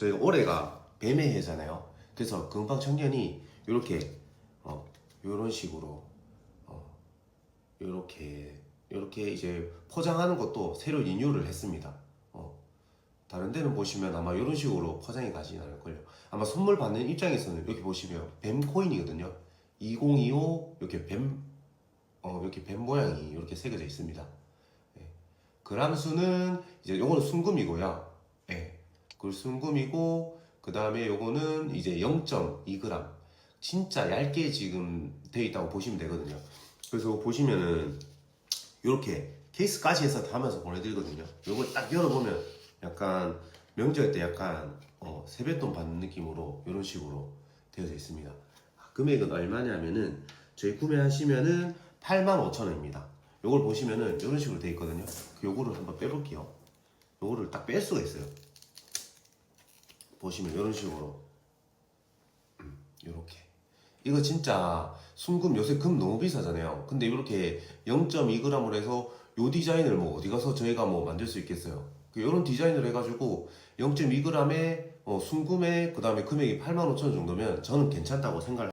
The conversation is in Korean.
저희가 올해가 뱀의 해잖아요. 그래서 금방 청년이 이렇게 어 이런 식으로 어 이렇게 이렇게 이제 포장하는 것도 새로 리뉴를 했습니다. 어 다른 데는 보시면 아마 이런 식으로 포장이 가진 않을걸요. 아마 선물 받는 입장에서는 여기 보시면 뱀 코인이거든요. 2025 이렇게 뱀 어, 이렇게 뱀 모양이 이렇게 새겨져 있습니다. 예. 그람 수는 이제 요거는 순금이고요. 예. 그 순금이고 그 다음에 요거는 이제 0.2g 진짜 얇게 지금 되어 있다고 보시면 되거든요. 그래서 보시면은 이렇게 케이스까지 해서 담아서 보내드리거든요. 요걸 딱 열어보면 약간 명절 때 약간 어, 세뱃돈 받는 느낌으로 이런 식으로 되어져 있습니다. 아, 금액은 얼마냐면은 저희 구매하시면은 85,000원입니다. 요걸 보시면은 이런 식으로 되어 있거든요. 그 요거를 한번 빼볼게요. 요거를 딱 뺄 수가 있어요. 보시면 이런 식으로 음, 요렇게 이거 진짜 순금 요새 금 너무 비싸잖아요. 근데 이렇게 0.2g으로 해서 요 디자인을 뭐 어디 가서 저희가 뭐 만들 수 있겠어요. 이런 디자인을 해가지고 0.2g에 어, 순금에 그 다음에 금액이 85,000원 정도면 저는 괜찮다고 생각을